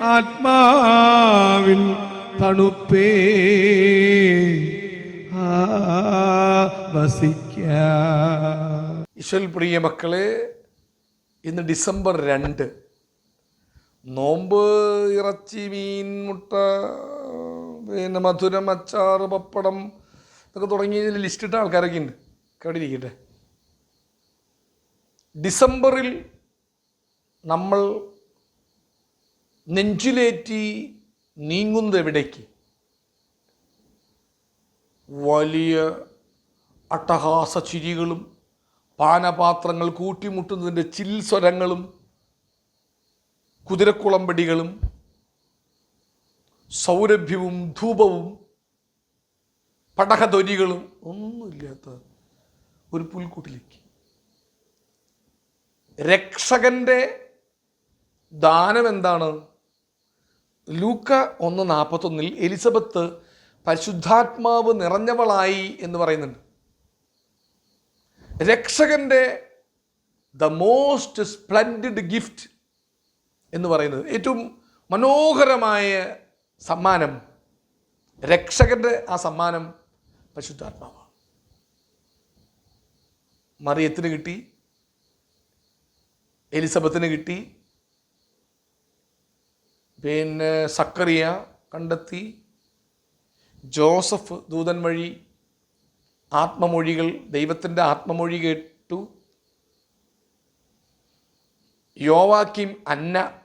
ആത്മാവിൻ തണുപ്പേ. ഈശ്വൽ പ്രിയ മക്കളെ ഇന്ന് ഡിസംബർ രണ്ട്. നോമ്പ് ഇറച്ചി മീൻ മുട്ട പിന്നെ മധുരം അച്ചാർ പപ്പടം ഇതൊക്കെ തുടങ്ങി ലിസ്റ്റ് ഇട്ട ആൾക്കാരൊക്കെ ഉണ്ട് കേട്ടിരിക്കട്ടെ? ഡിസംബറിൽ നമ്മൾ നെഞ്ചിലേറ്റി നീങ്ങുന്നത് എവിടേക്ക്? വലിയ അട്ടഹാസ ചിരികളും പാനപാത്രങ്ങൾ കൂട്ടിമുട്ടുന്നതിന്റെ ചിൽ സ്വരങ്ങളും കുതിരക്കുളമ്പടികളും സൗരഭ്യവും ധൂപവും പടഹധ്വനികളും ഒന്നുമില്ലാത്ത ഒരു പുൽക്കൂട്ടിലേക്ക്. രക്ഷകന്റെ ദാനം എന്താണ്? ലൂക്ക ഒന്ന് നാൽപ്പത്തൊന്നിൽ എലിസബത്ത് പരിശുദ്ധാത്മാവ് നിറഞ്ഞവളായി എന്ന് പറയുന്നുണ്ട്. രക്ഷകന്റെ ദ മോസ്റ്റ് സ്പ്ലൻഡിഡ് ഗിഫ്റ്റ് എന്ന് പറയുന്നത്. ഏറ്റവും മനോഹരമായ സമ്മാനം രക്ഷകന്റെ ആ സമ്മാനം പരിശുദ്ധാത്മാവാണ്. മറിയത്തിന് കിട്ടി എലിസബത്തിന് കിട്ടി പിന്നെ സക്കറിയ കണ്ടെത്തി. ജോസഫ് ദൂതൻ വഴി ആത്മമൊഴികൾ ദൈവത്തിന്റെ ആത്മമൊഴി കേട്ടു. യോവാക്കിം അന്ന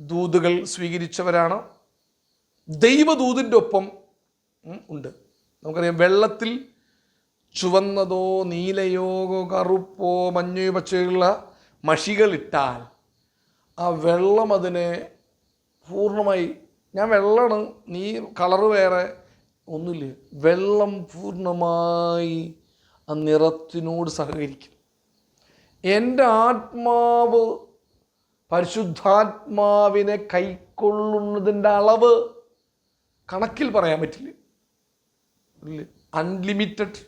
ദൂതുകൾ സ്വീകരിച്ചവരാണ്. ദൈവദൂതിന്റെ ഒപ്പം ഉണ്ട്. നമുക്കറിയാം വെള്ളത്തിൽ ചുവന്നതോ നീലയോ കറുപ്പോ മഞ്ഞയോ പച്ചയുള്ള മഷികളിട്ടാൽ ആ വെള്ളം അതിനെ പൂർണമായി ഞാൻ വെള്ളമാണ് നീ കളറ് വേറെ ഒന്നുമില്ല. വെള്ളം പൂർണമായി ആ നിറത്തിനോട് സഹകരിക്കും. എന്റെ ആത്മാവ് പരിശുദ്ധാത്മാവിനെ കൈക്കൊള്ളുന്നതിന്റെ അളവ് കണക്കിൽ പറയാൻ പറ്റില്ല. അൺലിമിറ്റഡ്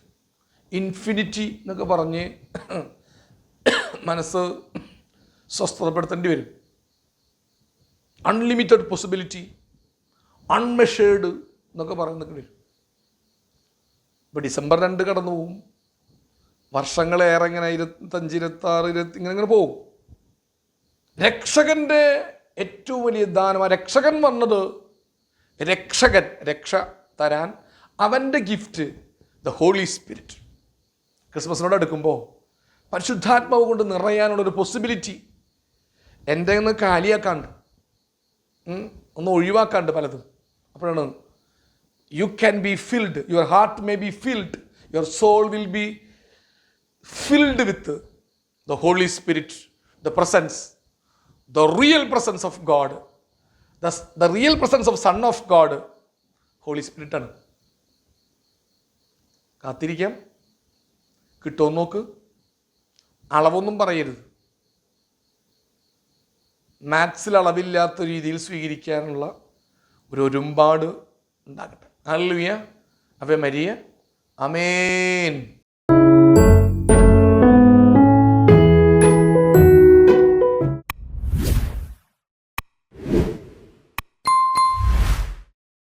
ഇൻഫിനിറ്റി എന്നൊക്കെ പറഞ്ഞ് മനസ്സ് സ്വസ്ഥതപ്പെടുത്തേണ്ടി വരും. അൺലിമിറ്റഡ് പോസിബിലിറ്റി അൺമെഷേർഡ് എന്നൊക്കെ പറയുന്നൊക്കെ വരും ഇപ്പോൾ ഡിസംബർ രണ്ട് കടന്നു പോവും. വർഷങ്ങളേറെ ഇങ്ങനെ ഇരുപത്തഞ്ച് ഇരുപത്തി ആറ് ഇരുപത്തി ഇങ്ങനെ ഇങ്ങനെ പോകും രക്ഷകന്റെ ഏറ്റവും വലിയ ദാനം രക്ഷകൻ വന്നത് രക്ഷകൻ രക്ഷ തരാൻ അവന്റെ ഗിഫ്റ്റ് ദ ഹോളി സ്പിരിറ്റ് ക്രിസ്മസിനോട് അടുക്കുമ്പോൾ പരിശുദ്ധാത്മാവ് കൊണ്ട് നിറയാനുള്ളൊരു പോസിബിലിറ്റി എന്റെ ഒന്ന് കാലിയാക്കാണ്ട് ഒന്ന് ഒഴിവാക്കാണ്ട് പലതും. അപ്പോഴാണ് you can be filled your heart may be filled your soul will be filled with the holy spirit the presence the real presence of God the real presence of son of God holy സ്പിരിറ്റാണ് കാത്തിരിക്കാം. കിട്ടുമോ നോക്ക്. അളവൊന്നും പറയരുത്. മാത്സിൽ അളവില്ലാത്ത രീതിയിൽ സ്വീകരിക്കാനുള്ള ഒരു ഒരുമ്പാട് ഉണ്ടാകട്ടെ. അല്ലുയ അവ Maria. അമേൻ